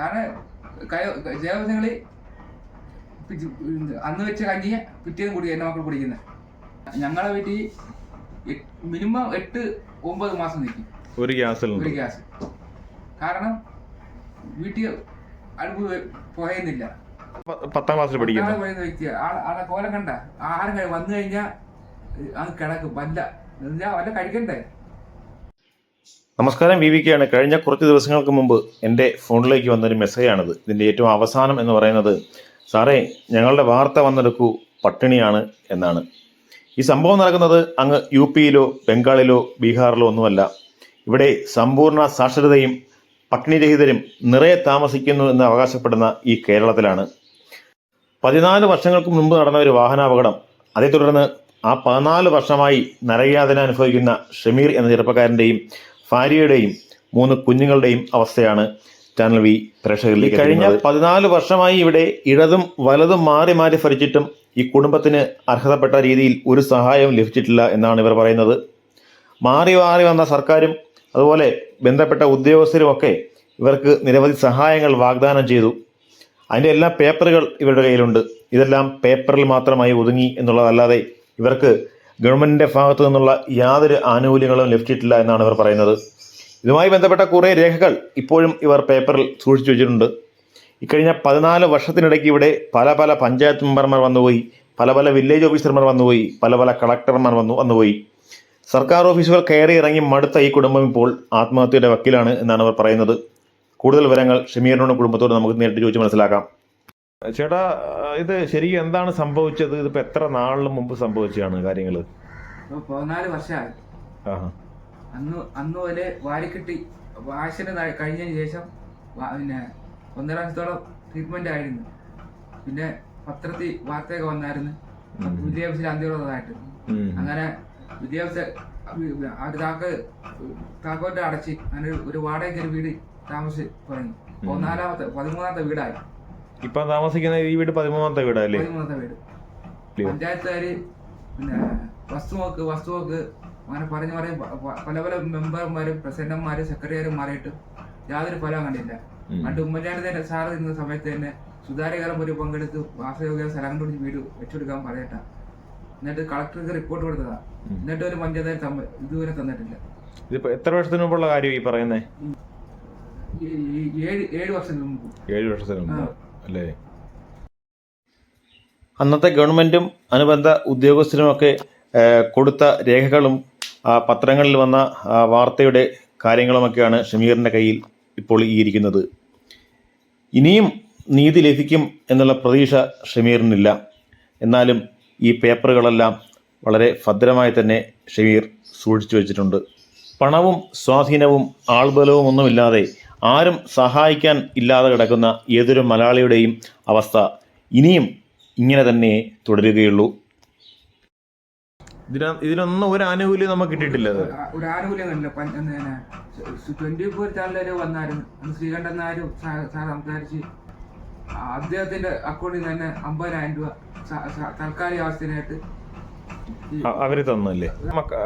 കാരണം ജയവസങ്ങളിൽ അന്ന് വെച്ച കഞ്ഞി പിറ്റേന്ന് കുടിക്കുക എന്റെ മക്കൾ കുടിക്കുന്നത് ഞങ്ങളെ വീട്ടിൽ മിനിമം എട്ട് ഒമ്പത് മാസം നിൽക്കും ഒരു ഗ്യാസിൽ ഒരു ഗ്യാസ് കാരണം വീട്ടിൽ അടുപ്പ് പോയെന്നില്ല പുകയുന്നില്ല. പത്താം ക്ലാസ്സിൽ പഠിക്കുന്നു. വ്യക്തി ആളെ കോലം കണ്ട. ആഹാരം കഴി- വന്നു കഴിഞ്ഞാൽ അത് കിടക്കും. വല്ല വല്ല കഴിക്കണ്ടേ? നമസ്കാരം വി വി കെ ആണ്. കഴിഞ്ഞ കുറച്ച് ദിവസങ്ങൾക്ക് മുമ്പ് എന്റെ ഫോണിലേക്ക് വന്നൊരു മെസ്സേജാണിത്. ഇതിന്റെ ഏറ്റവും അവസാനം എന്ന് പറയുന്നത് സാറേ ഞങ്ങളുടെ വാർത്ത വന്നെടുക്കൂ പട്ടിണിയാണ് എന്നാണ്. ഈ സംഭവം നടക്കുന്നത് അങ്ങ് യു പിയിലോ ബംഗാളിലോ ബീഹാറിലോ ഒന്നുമല്ല. ഇവിടെ സമ്പൂർണ സാക്ഷരതയും പട്ടിണിരഹിതരും നിറയെ താമസിക്കുന്നു എന്ന് അവകാശപ്പെടുന്ന ഈ കേരളത്തിലാണ്. പതിനാല് വർഷങ്ങൾക്ക് മുമ്പ് നടന്ന ഒരു വാഹനാപകടം അതേ തുടർന്ന് ആ പതിനാല് വർഷമായി നരകയാതന അനുഭവിക്കുന്ന ഷമീർ എന്ന ചെറുപ്പക്കാരന്റെയും ഭാര്യയുടെയും മൂന്ന് കുഞ്ഞുങ്ങളുടെയും അവസ്ഥയാണ് ചാനൽ വി പ്രേക്ഷകരിലേക്ക് കഴിഞ്ഞ പതിനാല് വർഷമായി ഇവിടെ ഇടതും വലതും മാറി മാറി ഭരിച്ചിട്ടും ഈ കുടുംബത്തിന് അർഹതപ്പെട്ട രീതിയിൽ ഒരു സഹായവും ലഭിച്ചിട്ടില്ല എന്നാണ് ഇവർ പറയുന്നത്. മാറി മാറി വന്ന സർക്കാരും അതുപോലെ ബന്ധപ്പെട്ട ഉദ്യോഗസ്ഥരുമൊക്കെ ഇവർക്ക് നിരവധി സഹായങ്ങൾ വാഗ്ദാനം ചെയ്തു. അതിന്റെ എല്ലാ പേപ്പറുകൾ ഇവരുടെ കയ്യിലുണ്ട്. ഇതെല്ലാം പേപ്പറിൽ മാത്രമായി ഒതുങ്ങി എന്നുള്ളതല്ലാതെ ഇവർക്ക് ഗവൺമെന്റിന്റെ ഭാഗത്തു നിന്നുള്ള യാതൊരു ആനുകൂല്യങ്ങളും ലഭിച്ചിട്ടില്ല എന്നാണ് ഇവർ പറയുന്നത്. ഇതുമായി ബന്ധപ്പെട്ട കുറേ രേഖകൾ ഇപ്പോഴും ഇവർ പേപ്പറിൽ സൂക്ഷിച്ചു വെച്ചിട്ടുണ്ട്. ഇക്കഴിഞ്ഞ പതിനാല് വർഷത്തിനിടയ്ക്ക് ഇവിടെ പല പല പഞ്ചായത്ത് മെമ്പർമാർ വന്നുപോയി പല പല വില്ലേജ് ഓഫീസർമാർ വന്നുപോയി പല പല കളക്ടർമാർ വന്നു വന്നുപോയി. സർക്കാർ ഓഫീസുകൾ കയറി ഇറങ്ങി മടുത്ത ഈ കുടുംബം ഇപ്പോൾ ആത്മഹത്യയുടെ വക്കീലാണ് എന്നാണ് അവർ പറയുന്നത്. കൂടുതൽ വിവരങ്ങൾ ഷമീറിനോടും കുടുംബത്തോടും നമുക്ക് നേരിട്ട് ചോദിച്ച് മനസ്സിലാക്കാം. ചേട്ടാ ഇത് ശരിക്കും എന്താണ് സംഭവിച്ചത്? ഇതിപ്പോ എത്ര നാളിന് മുമ്പ് സംഭവിച്ചതാണ് കാര്യങ്ങൾ പതിനാല് വർഷമായി. അന്ന് അന്ന് പോലെ വാരിക്കിട്ടി വാശന കഴിഞ്ഞതിന് ശേഷം പിന്നെ ഒന്നര വർഷത്തോളം ട്രീറ്റ്മെന്റ് ആയിരുന്നു. പിന്നെ പത്രത്തിൽ വാർത്തയൊക്കെ വന്നായിരുന്നു. വിദ്യാഭ്യാസത്തിൽ അന്ത്യമുള്ളതായിട്ട് അങ്ങനെ വിദ്യാഭ്യാസ താക്ക് താക്കോട്ട് അടച്ച് അങ്ങനെ ഒരു- ഒരു വാടകയ്ക്ക് ഒരു വീട് താമസിച്ച് തുടങ്ങി. പതിനാലാമത്തെ പതിമൂന്നാമത്തെ വീടായി. ഇപ്പൊ താമസിക്കുന്ന ഈ വീട് പതിമൂന്നാമത്തെ വീടല്ലേ? പതിമൂന്നാമത്തെ വീട്. പഞ്ചായത്തുകാര് പിന്നെ വസ്തു നോക്ക് വസ്തു നോക്ക് അങ്ങനെ പറഞ്ഞു പറയും പല പല മെമ്പർമാരും പ്രസിഡന്റുമാരും സെക്രട്ടറിമാരും മാറിയിട്ട് യാതൊരു ഫലവും കണ്ടില്ല പണ്ട് ഉമ്മൻചാണ്ടി തന്നെ സാറ് നിന്ന സമയത്ത് തന്നെ സുതാര്യകാലം ഒരു പങ്കെടുത്ത് വാസയോഗ്യ സ്ഥലം കണ്ടുപിടിച്ച് വീട് വെച്ചെടുക്കാൻ പറയട്ട. എന്നിട്ട് കളക്ടർക്ക് റിപ്പോർട്ട് കൊടുത്തതാ. എന്നിട്ട് ഒരു പഞ്ചായത്ത് ഇതുവരെ തന്നിട്ടില്ല. ഇതിപ്പോ എത്ര വർഷത്തിന് മുമ്പുള്ള കാര്യം ഈ പറയുന്നേ? ഏഴ് ഏഴ് വർഷത്തിന് മുമ്പ്. ഏഴ് വർഷത്തിന് മുമ്പ്. അല്ലേ? അന്നത്തെ ഗവൺമെന്റും അനുബന്ധ ഉദ്യോഗസ്ഥരുമൊക്കെ കൊടുത്ത രേഖകളും പത്രങ്ങളിൽ വന്ന വാർത്തയുടെ കാര്യങ്ങളുമൊക്കെയാണ് ഷമീറിന്റെ കയ്യിൽ ഇപ്പോൾ ഈ ഇനിയും നീതി ലഭിക്കും എന്നുള്ള പ്രതീക്ഷ ഷമീറിനില്ല. എന്നാലും ഈ പേപ്പറുകളെല്ലാം വളരെ ഭദ്രമായി തന്നെ ഷമീർ സൂക്ഷിച്ചു വച്ചിട്ടുണ്ട്. പണവും സ്വാധീനവും ആൾബലവും ഒന്നുമില്ലാതെ ആരും സഹായിക്കാൻ ഇല്ലാതെ കിടക്കുന്ന ഏതൊരു മലയാളിയുടെയും അവസ്ഥ ഇനിയും ഇങ്ങനെ തന്നെ തുടരുകയുള്ളൂ. ഇതിനൊന്നും ഒരു ആനുകൂല്യം നമുക്ക് കിട്ടിയിട്ടില്ല ഒരു ആനുകൂല്യം ട്വന്റി ഫോർ ചാനലിൽ വന്നായിരുന്നു അന്ന് ശ്രീകണ്ഠൻ സാർ സംസാരിച്ച് അദ്ദേഹത്തിന്റെ അക്കൗണ്ടിൽ തന്നെ അമ്പതിനായിരം രൂപ തൽക്കാലിക അവസ്ഥയായിട്ട് അവർ തന്നല്ലേ?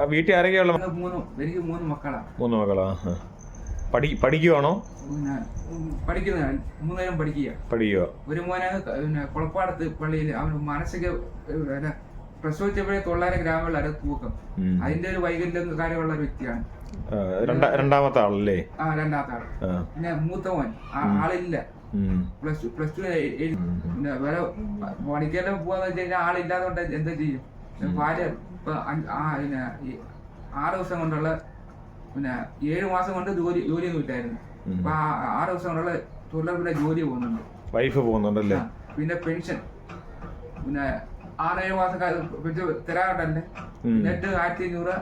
വീട്ടിൽ ആരൊക്കെയുള്ള മൂന്ന് എനിക്ക് മൂന്ന് മക്കളാണ്. മൂന്ന് മക്കളാ. പഠി പഠിക്കുവാണോ? പഠിക്കുന്ന മൂന്നേരം പഠിക്കുക. പഠിക്കുക. ഒരു മോനെ പിന്നെ കുളപ്പാടത്ത് പള്ളിയിൽ അവന് മനസ്സൊക്കെ പ്രസവിച്ചപ്പോഴേ തൊള്ളായിരം ഗ്രാമുകളിലാണ് തൂക്കം. അതിന്റെ ഒരു വൈകല്യം കാര്യമുള്ള ഒരു വ്യക്തിയാണ്. രണ്ടാമത്തെ ആളല്ലേ? ആ രണ്ടാമത്തെ ആൾ. പിന്നെ മൂത്ത മോൻ. ആ- ആളില്ല. പ്ലസ് ടു പ്ലസ് ടു പിന്നെ വേറെ പണിക്കെല്ലാം പോവാന്ന് വെച്ച് കഴിഞ്ഞാൽ ആളില്ലാതെ എന്താ ചെയ്യും? ഭാര്യ ഇപ്പൊ ആറ് ദിവസം കൊണ്ടുള്ള പിന്നെ ഏഴ് മാസം കൊണ്ട് ജോലി ജോലിയൊന്നും ഇല്ലായിരുന്നു. അപ്പൊ ആറ് ദിവസം കൊണ്ടുള്ള തൊഴിലുറപ്പിന്റെ ജോലി പോകുന്നുണ്ട്. വൈഫ് പോകുന്നുണ്ടല്ലേ? പിന്നെ പെൻഷൻ. പിന്നെ ആറേഴ് മാസം പെൻഷൻ തരാറുണ്ടല്ലേ? എന്നിട്ട് ആയിരത്തി അഞ്ഞൂറ്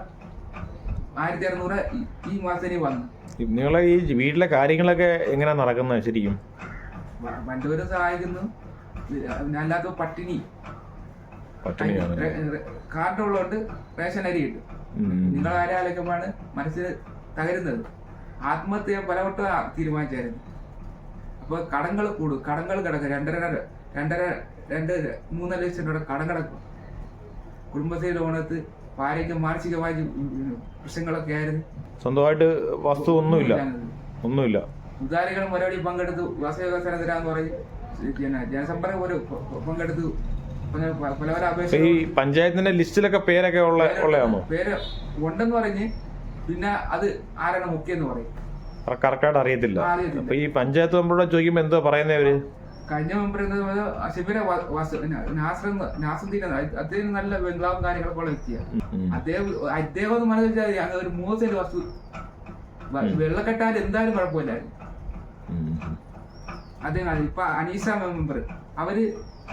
ആയിരത്തി അറുന്നൂറ് ഈ- മാസത്തിന് വന്നു. നിങ്ങളെ ഈ വീട്ടിലെ കാര്യങ്ങളൊക്കെ എങ്ങനെ നടക്കുന്നത് ശരിക്കും? വല്ലവരും സഹായിക്കുന്നു. അല്ലാത്ത പട്ടിണി. പട്ടിണിയാണ്. റേ- റേ- കാർഡ് ഉള്ളതുകൊണ്ട് റേഷൻ അരി കിട്ടും. നിങ്ങൾ ആരെ മനസ്സിൽ മനസ്സിന് തകരുന്നത്. ആത്മഹത്യ പലവട്ട തീരുമാനിച്ചായിരുന്നു. അപ്പൊ കടങ്ങൾ കൂടും കടങ്ങൾ കിടക്കും. രണ്ടര രണ്ടര രണ്ട് മൂന്നര ലക്ഷം രൂപ കടം കിടക്കും. കുടുംബശ്രീ ലോണത്ത് ഭാര്യയ്ക്ക് മാനസികമായ പ്രശ്നങ്ങളൊക്കെ ആയിരുന്നു. സ്വന്തമായിട്ട് വസ്തു ഒന്നുമില്ല. ഒന്നുമില്ല. ഉദാരികൾ പരിപാടി പങ്കെടുത്തു വാസവികസനത്തിനാന്ന് പറഞ്ഞ് പിന്നെ ജനസമ്പർക്കം ഒരു പങ്കെടുത്തു പല പല അപ്പൊ അപേക്ഷ ഈ പഞ്ചായത്തിന്റെ ലിസ്റ്റിലൊക്കെ പേരൊക്കെ ഉള്ള ഉള്ളതാണോ? പേര് ഉണ്ടെന്ന് പറഞ്ഞ് പിന്നെ അത് ആരാണ് മുഖ്യെന്ന് പറയും. കറക്റ്റായിട്ട് അറിയത്തില്ല. അപ്പൊ ഈ പഞ്ചായത്ത് മെമ്പറോട് ചോദിക്കുമ്പോ എന്തോ പറയുന്നവര് കഴിഞ്ഞ മെമ്പർ നാസർ അദ്ദേഹം നല്ല ബംഗ്ലാവും കാര്യങ്ങളൊക്കെ ഉള്ള വ്യക്തിയാണ്. ഉം. അദ്ദേഹം അദ്ദേഹം ഒന്ന് മനസ്സിലായി അങ്ങ് ഒരു മൂന്ന് സെന്റ് വസ്തു. വ- വെള്ളക്കെട്ടാൽ എന്തായാലും കുഴപ്പമില്ലായിരുന്നു ഉം. അദ്ദേഹം ഇപ്പൊ അനീസ മെമ്പർ. അവർ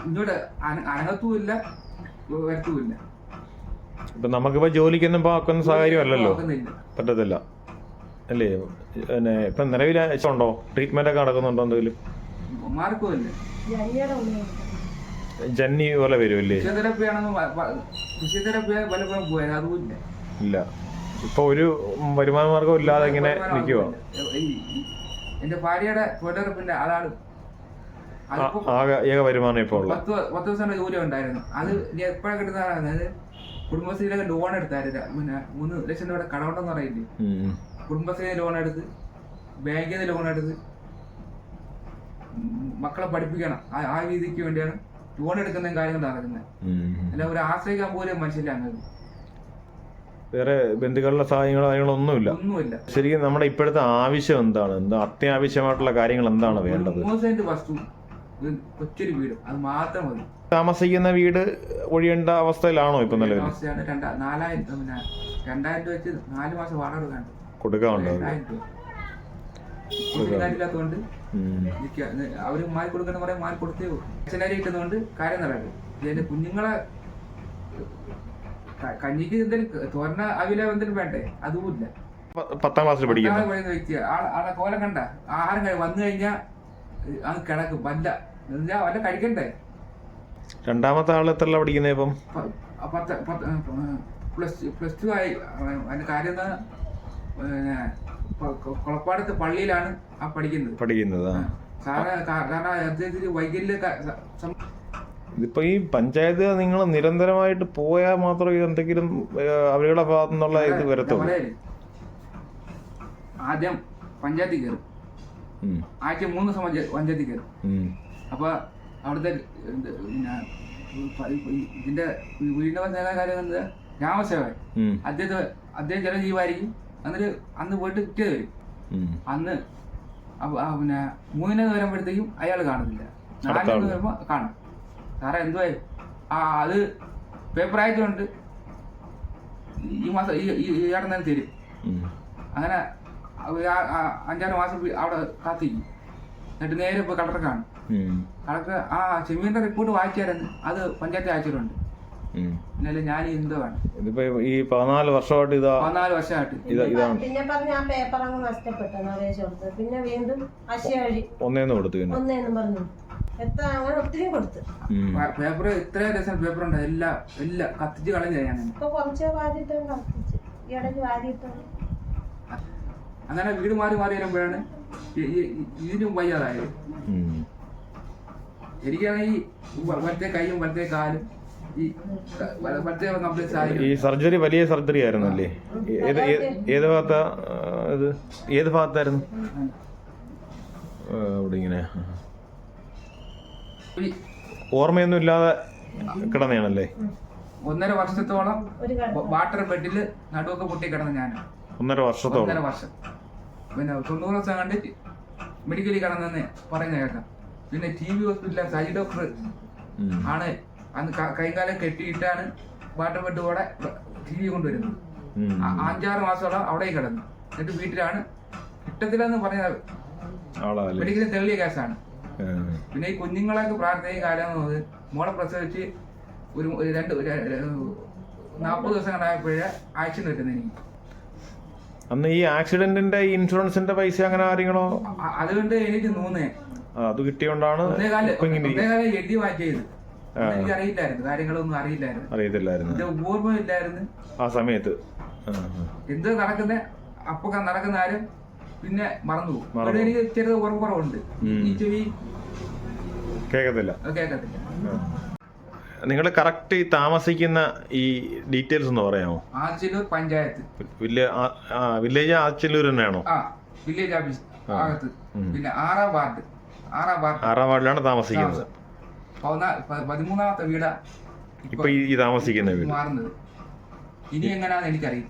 ഇങ്ങോട്ട് അന- അനങ്ങത്തുമില്ല വരത്തുമില്ല. ഇപ്പൊ നമുക്കിപ്പോ ജോലിക്കൊന്നും പോക്കുന്ന സാഹചര്യമല്ലല്ലോ? നോക്കുന്നില്ല. പറ്റത്തില്ല. അല്ലേ? പിന്നെ ഇപ്പൊ നിലവിൽ ഉണ്ടോ? ട്രീറ്റ്മെന്റ് ഒക്കെ നടക്കുന്നുണ്ടോ എന്തെങ്കിലും? ജന്നി പോലെ വരുമല്ലേ? ഇല്ല. ഇപ്പൊ ഒരു വരുമാന മാർഗം ഇല്ലാതെ ഇങ്ങനെ നിൽക്കുവോ എന്റെ ഭാര്യയുടെ തൊഴിലുറപ്പിന്റെ അതാണ് ഏക വരുമാനം ഇപ്പോൾ പത്ത് പത്ത് ദിവസം ജോലി ഉണ്ടായിരുന്നു. അത് എപ്പോഴാണ് കിട്ടുന്നതാണ് അതായത് കുടുംബശ്രീയിലൊക്കെ ലോൺ എടുത്തായിരുന്നു. പിന്നെ മൂന്ന് ലക്ഷം രൂപയുടെ കടമുണ്ടെന്ന് പറയില്ലേ. കുടുംബശ്രീ ലോൺ എടുത്ത് ബാങ്കിൽ നിന്ന് ലോൺ എടുത്ത് മക്കളെ പഠിപ്പിക്കണം. ആ രീതിക്ക് വേണ്ടിയാണ് ലോൺ എടുക്കുന്ന കാര്യങ്ങൾ നടക്കുന്നത്. അല്ല ഒരു ആശ്രയിക്കാൻ പോലും മനുഷ്യല്ല അങ്ങനെ വേറെ ബന്ധുക്കളുടെ സഹായങ്ങളോ കാര്യങ്ങളോ ഒന്നുമില്ല. ഒന്നുമില്ല. ശരിക്കും നമ്മുടെ ഇപ്പോഴത്തെ ആവശ്യം എന്താണ്? എന്താ അത്യാവശ്യമായിട്ടുള്ള കാര്യങ്ങൾ എന്താണ് വേണ്ടത്? വസ്തു കൊച്ചൊരു വീട് അത് മാത്രം മതി. താമസിക്കുന്ന വീട് ഒഴിയേണ്ട അവസ്ഥയിലാണോ ഇപ്പൊ നിലവിൽ അവസ്ഥയാണ് രണ്ടാ നാലായിരം പിന്നെ രണ്ടായിരം രൂപ വെച്ച് നാല് മാസം വാടക കൊടുക്കാണ്ട് കൊടുക്കാറുണ്ടോ രണ്ടായിരം രൂപ. കാര്യമില്ലാത്തതുകൊണ്ട് ഉം. അവർ മാറി കൊടുക്കണം പറയാൻ മാറി കൊടുത്തേ അച്ഛനാരി കിട്ടുന്നതുകൊണ്ട് കാര്യം നടക്കും. ഇതിന്റെ കുഞ്ഞുങ്ങളെ കഞ്ഞിക്ക് എന്തെങ്കിലും തോരണ അവില എന്തെങ്കിലും വേണ്ടേ? അതുമില്ല പത്താം ക്ലാസ്സിൽ പഠിക്കുന്നു. വ്യക്തി ആളെ കോലം കണ്ട ആഹാരം വന്നു കഴിഞ്ഞാൽ അത് കിടക്കും. വല്ല കഴിക്കണ്ടേ? രണ്ടാമത്തെ ആൾ എത്ര പഠിക്കുന്നേ ഇപ്പം? പ്ലസ് പ്ലസ് ടു ആയി. അതിന്റെ കാര്യം എന്താ? കൊളപ്പാടത്ത് പള്ളിയിലാണ് ആ പഠിക്കുന്നത്. പഠിക്കുന്നത് കാരണം വൈകല്യ ഇതിപ്പോ ഈ പഞ്ചായത്ത് നിങ്ങൾ നിരന്തരമായിട്ട് പോയാൽ മാത്രമേ എന്തെങ്കിലും അവരുടെ ഭാഗത്തു നിന്നുള്ള ഇത് വരത്തുള്ളൂ. ആദ്യം പഞ്ചായത്തിൽ കയറും. ആഴ്ച മൂന്ന് ദിവസം പഞ്ചായ- പഞ്ചായത്തിൽ കയറും. അപ്പൊ അവിടുത്തെ ഇതിന്റെ വീടിന്റെ വന്ന കാര്യം എന്താ? രാമസേവൻ. അദ്ദേഹത്തെ അദ്ദേഹം ചില ജീവായിരിക്കും. എന്നിട്ട് അന്ന് പോയിട്ട് കിട്ടിയത് വരും. അന്ന് പിന്നെ മൂന്നിന് വരുമ്പോഴത്തേക്കും അയാൾ കാണുന്നില്ല. നാലിന് വരുമ്പോ കാണും. സാറേ എന്തുവായി ആ അത് പേപ്പർ ആയിട്ടുണ്ട് ഈ മാസം ഈ തന്നെ തരും. അങ്ങനെ അഞ്ചാറ് മാസം അവിടെ കാത്തിരിക്കും. എന്നിട്ട് നേരെ ഇപ്പൊ കളക്ടർ കാണും. കളക്ടർ ആ ചെമ്മീന്റെ റിപ്പോർട്ട് വായിച്ചായിരുന്നു അത് പഞ്ചായത്ത് അയച്ചിട്ടുണ്ട്. എന്നാലും ഞാൻ ഇതിപ്പോ ഈ പതിനാല് വർഷമായിട്ട് ഇതാ പതിനാല് വർഷമായിട്ട്. ഇതാ ഇതാണ്. പിന്നെ പറഞ്ഞ ആ പേപ്പർ അങ്ങ് കൊടുത്ത് പിന്നെ വീണ്ടും അശയാഴി ഒന്നേന്ന് കൊടുത്തു പിന്നെ. ഒന്നേന്നും പറഞ്ഞു. എത്ര അങ്ങനെ ഒത്തിരി കൊടുത്തു. പേപ്പർ ഇത്രയും രസം പേപ്പർ ഉണ്ട്. എല്ലാം എല്ലാം കത്തിച്ച് കളഞ്ഞ ഞാൻ. ഇപ്പൊ കുറച്ച് വാരിയിട്ട് കത്തിച്ച്. ഈ ഇടയ്ക്ക് വാരിയിട്ട്. അങ്ങനെ വീട് മാറി മാറി വരുമ്പോഴാണ് ഇതിനും വയ്യാതായത്. എനിക്കാണെങ്കിൽ വലത്തെ കൈയും വലത്തെ കാലും ഈ സർജറി വലിയ സർജറി ആയിരുന്നല്ലേ ഏത് ഏത് ഭാഗത്താ ഇത്? ഏത് ഭാഗത്തായിരുന്നു? അവിടെ ഇങ്ങനെ. ഓർമ്മയൊന്നും ഇല്ലാതെ കിടന്നയാണല്ലേ? ഒന്നര വർഷത്തോളം വാട്ടർ ബെഡിൽ നടുവൊക്കെ പൊട്ടി കിടന്ന ഞാൻ ഒന്നര വർഷത്തോളം. ഒന്നര വർഷം. പിന്നെ തൊണ്ണൂറ് ദിവസം കണ്ട് മെഡിക്കലിൽ കടന്നെന്ന് പറയുന്ന കേൾക്കാം പിന്നെ ടി വി ഹോസ്പിറ്റലിലെ സജി ഡോക്ടർ ആണ് അന്ന് കൈകാലം കെട്ടിയിട്ടാണ് വാട്ടർ ബെഡ് കൂടെ ടി വി കൊണ്ടുവരുന്നത്. അഞ്ചാറ് മാസത്തോളം അവിടെ കിടന്നു. എന്നിട്ട് വീട്ടിലാണ് കിട്ടത്തില്ലെന്ന് പറഞ്ഞ മെഡിക്കലിൽ തെളിയ കേസാണ്. പിന്നെ ഈ കുഞ്ഞുങ്ങളൊക്കെ പ്രാർത്ഥനയും കാലം മോളെ പ്രസവിച്ച് ഒരു രണ്ട് നാൽപ്പത് ദിവസം കണ്ടായപ്പോഴേ ആക്ഷൻ വരുന്നത് എനിക്ക് അന്ന് ഈ ആക്സിഡന്റിന്റെ ഇൻഷുറൻസിന്റെ പൈസ അങ്ങനെ കാര്യങ്ങളോ അതുകൊണ്ട് എനിക്ക് മൂന്നേ. അത് കിട്ടിയോണ്ടാണ് എഴുതി മാറ്റിയത് എനിക്ക് അറിയില്ലായിരുന്നു. കാര്യങ്ങളൊന്നും അറിയില്ലായിരുന്നു. അറിയത്തില്ലായിരുന്നു. എന്റെ ഓർമ്മയില്ലായിരുന്നു. ആ സമയത്ത്. എന്ത് നടക്കുന്ന അപ്പൊ നടക്കുന്ന ആരും പിന്നെ മറന്നു പോകും. മറന്നു ഇവിടെ എനിക്ക് ചെറിയ ഓർമ്മ കുറവുണ്ട് കേക്കത്തില്ല ഈ ചെവി കേൾക്കത്തില്ല കേൾക്കത്തില്ല നിങ്ങൾ കറക്റ്റ് ഈ താമസിക്കുന്ന ഈ ഡീറ്റെയിൽസ് ഒന്ന് പറയാമോ? ആച്ചിലൂർ പഞ്ചായത്ത്. വില്ലേജ് ആച്ചല്ലൂർ തന്നെയാണോ ആ വില്ലേജ് ഓഫീസ് ഭാഗത്ത് ഉം. പിന്നെ ആറാം വാർഡ്. ആറാം വാർഡ്. ആറാം വാർഡിലാണ് താമസിക്കുന്നത്. പതിമൂന്നാമത്തെ വീടാ ഇപ്പൊ ഈ താമസിക്കുന്ന വീട്. മാറുന്നത്. ഇനി എങ്ങനെയാന്ന് എനിക്കറിയില്ല.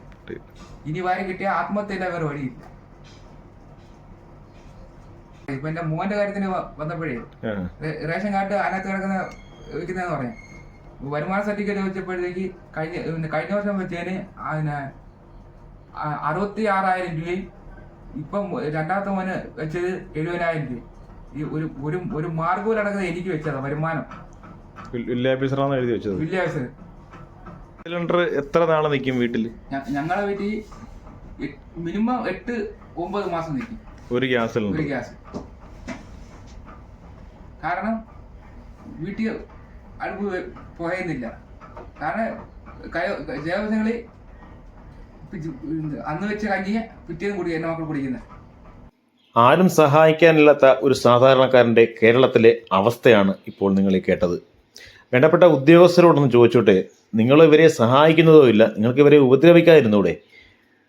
ഇനി വാരി കിട്ടിയ ആത്മഹത്യയില്ല വേറെ വഴിയില്ല. ഇപ്പൊ എന്റെ മോന്റെ കാര്യത്തിന് വന്നപ്പോഴേ റേഷൻ കാർഡ് അതിനകത്ത് കിടക്കുന്ന വെക്കുന്നതെന്ന് പറയാം. വരുമാന സർട്ടിഫിക്കറ്റ് വെച്ചപ്പോഴത്തേക്ക് കഴിഞ്ഞ കഴിഞ്ഞ വർഷം വെച്ചതിന് അതിന് അറുപത്തി ആറായിരം രൂപയും ഇപ്പം രണ്ടാമത്തെ മോന് വെച്ചത് എഴുപതിനായിരം രൂപ ഈ ഒരു ഒരു ഒരു മാർഗവും നടക്കുന്നത് എനിക്ക് വെച്ചതാ വരുമാനം. വില്ലേജ് എഴുതി വെച്ചത്? വില്ലേജ് സിലിണ്ടർ എത്ര നാൾ നിൽക്കും വീട്ടിൽ ഞങ്ങളെ വീട്ടിൽ മിനിമം എട്ട് ഒമ്പത് മാസം നിൽക്കും ഒരു ഗ്യാസ് ഒരു ഗ്യാസ്. കാരണം വീട്ടിൽ അടുപ്പ് പോയെന്നില്ല കാരണം ജൈവസങ്ങളിൽ അന്ന് വെച്ച കഞ്ഞി പിറ്റേന്ന് കൂടി എന്റെ മക്കൾ കുടിക്കുന്നത്. ആരും സഹായിക്കാനില്ലാത്ത ഒരു സാധാരണക്കാരന്റെ കേരളത്തിലെ അവസ്ഥയാണ് ഇപ്പോൾ നിങ്ങൾ ഈ കേട്ടത്. വേണ്ടപ്പെട്ട ഉദ്യോഗസ്ഥരോടൊന്ന് ചോദിച്ചോട്ടെ നിങ്ങൾ ഇവരെ സഹായിക്കുന്നതോ ഇല്ല നിങ്ങൾക്ക് ഇവരെ ഉപദ്രവിക്കാതിരുന്നൂടെ?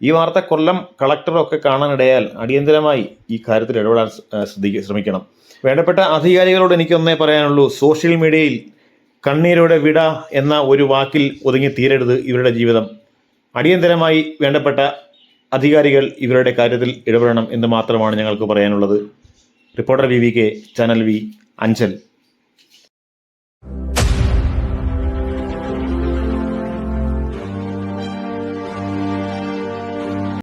ഈ വാർത്ത കൊല്ലം കളക്ടറൊക്കെ കാണാനിടയാൽ അടിയന്തരമായി ഈ കാര്യത്തിൽ ഇടപെടാൻ ശ്രദ്ധിക്കുക ശ്രദ്ധിക്ക ശ്രമിക്കണം. വേണ്ടപ്പെട്ട അധികാരികളോട് എനിക്കൊന്നേ പറയാനുള്ളൂ സോഷ്യൽ മീഡിയയിൽ കണ്ണീരോടെ വിട എന്ന ഒരു വാക്കിൽ ഒതുങ്ങി തീരരുത് ഇവരുടെ ജീവിതം. അടിയന്തരമായി വേണ്ടപ്പെട്ട അധികാരികൾ ഇവരുടെ കാര്യത്തിൽ ഇടപെടണം എന്ന് മാത്രമാണ് ഞങ്ങൾക്ക് പറയാനുള്ളത്. Reporter V V K channel V Anchal.